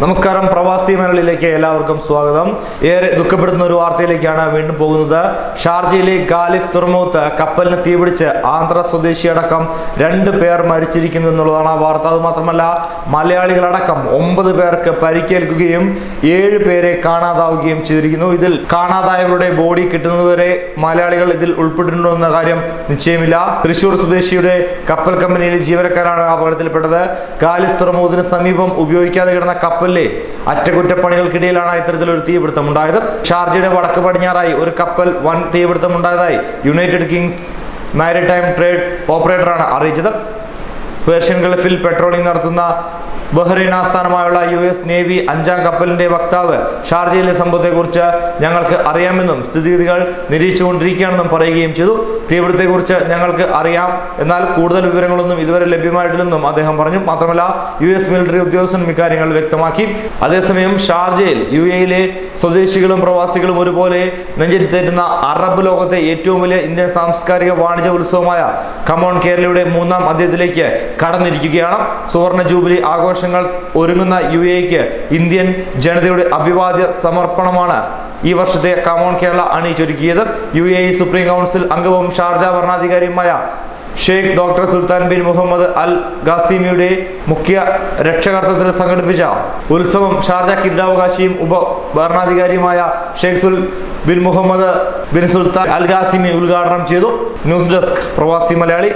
നമസ്കാരം. പ്രവാസി മലയാളിയിലേക്ക് എല്ലാവർക്കും സ്വാഗതം. ഏറെ ദുഃഖപ്പെടുത്തുന്ന ഒരു വാർത്തയിലേക്കാണ് വീണ്ടും പോകുന്നത്. ഷാർജയിലെ ഖാലിഫ് തുറമുഖത്ത് കപ്പലിന് തീപിടിച്ച് ആന്ധ്ര സ്വദേശിയടക്കം രണ്ട് പേർ മരിച്ചിരിക്കുന്നു എന്നുള്ളതാണ് ആ വാർത്ത. അത് മാത്രമല്ല മലയാളികളടക്കം ഒമ്പത് പേർക്ക് പരിക്കേൽക്കുകയും ഏഴ് പേരെ കാണാതാവുകയും ചെയ്തിരിക്കുന്നു. ഇതിൽ കാണാതായവരുടെ ബോഡി കിട്ടുന്നതുവരെ മലയാളികൾ ഇതിൽ ഉൾപ്പെട്ടിട്ടുണ്ടോ എന്ന കാര്യം നിശ്ചയമില്ല. തൃശൂർ സ്വദേശിയുടെ കപ്പൽ കമ്പനിയിലെ ജീവനക്കാരാണ് അപകടത്തിൽപ്പെട്ടത്. ഖാലിഫ് തുറമുഖത്തിന് സമീപം ഉപയോഗിക്കാതെ കിടന്ന കപ്പലിലെ അറ്റകുറ്റപ്പണികൾക്കിടയിലാണ് ഇത്തരത്തിലൊരു തീപിടുത്തം ഉണ്ടായത് ഷാർജയുടെ വടക്ക് പടിഞ്ഞാറായി ഒരു കപ്പൽ വൻ തീപിടുത്തം ഉണ്ടായതായി യുണൈറ്റഡ് കിങ്സ് മാരിടൈം ട്രേഡ് ഓപ്പറേറ്ററാണ് അറിയിച്ചത്. പേർഷ്യൻ ഗൾഫിൽ പെട്രോളിംഗ് നടത്തുന്ന ബഹ്റൈൻ ആസ്ഥാനമായുള്ള യു എസ് നേവി അഞ്ചാം കപ്പലിന്റെ വക്താവ് ഷാർജയിലെ സംഭവത്തെക്കുറിച്ച് ഞങ്ങൾക്ക് അറിയാമെന്നും സ്ഥിതിഗതികൾ നിരീക്ഷിച്ചുകൊണ്ടിരിക്കുകയാണെന്നും പറയുകയും ചെയ്തു. തീപിടുത്തെക്കുറിച്ച് ഞങ്ങൾക്ക് അറിയാം. എന്നാൽ കൂടുതൽ വിവരങ്ങളൊന്നും ഇതുവരെ ലഭ്യമായിട്ടില്ലെന്നും അദ്ദേഹം പറഞ്ഞു. മാത്രമല്ല യു എസ് മിലിറ്ററി ഉദ്യോഗസ്ഥനും ഇക്കാര്യങ്ങൾ വ്യക്തമാക്കി. അതേസമയം ഷാർജയിൽ യു എയിലെ സ്വദേശികളും പ്രവാസികളും ഒരുപോലെ നെഞ്ചിത്തേറ്റുന്ന അറബ് ലോകത്തെ ഏറ്റവും വലിയ ഇന്ത്യൻ സാംസ്കാരിക വാണിജ്യ ഉത്സവമായ കമോൺ കേരളയുടെ മൂന്നാം അദ്ദേഹത്തിലേക്ക് കടന്നിരിക്കുകയാണ്. സുവർണ ജൂബിലി ആഘോഷങ്ങൾ ഒരുങ്ങുന്ന യു എക്ക് ഇന്ത്യൻ ജനതയുടെ അഭിവാദ്യ സമർപ്പണമാണ്. ഈ വർഷത്തെ കമോൺ കേരള അണിയിച്ചൊരുക്കിയത് യു എ സുപ്രീം കൗൺസിൽ അംഗവും Sharjah ഭരണാധികാരിയുമായ Sheikh doctor Sultan bin Muhammad al ഖാസിമിയുടെ മുഖ്യ രക്ഷകർത്തത്തിൽ സംഘടിപ്പിച്ച ഉത്സവം ഷാർജ കിരീടാവകാശിയും ഉപ ഭരണാധികാരിയുമായ Sheikh സുൽ bin Muhammad bin Sultan Al Qasimi ഉദ്ഘാടനം ചെയ്തു. ന്യൂസ് ഡെസ്ക് പ്രവാസി മലയാളി.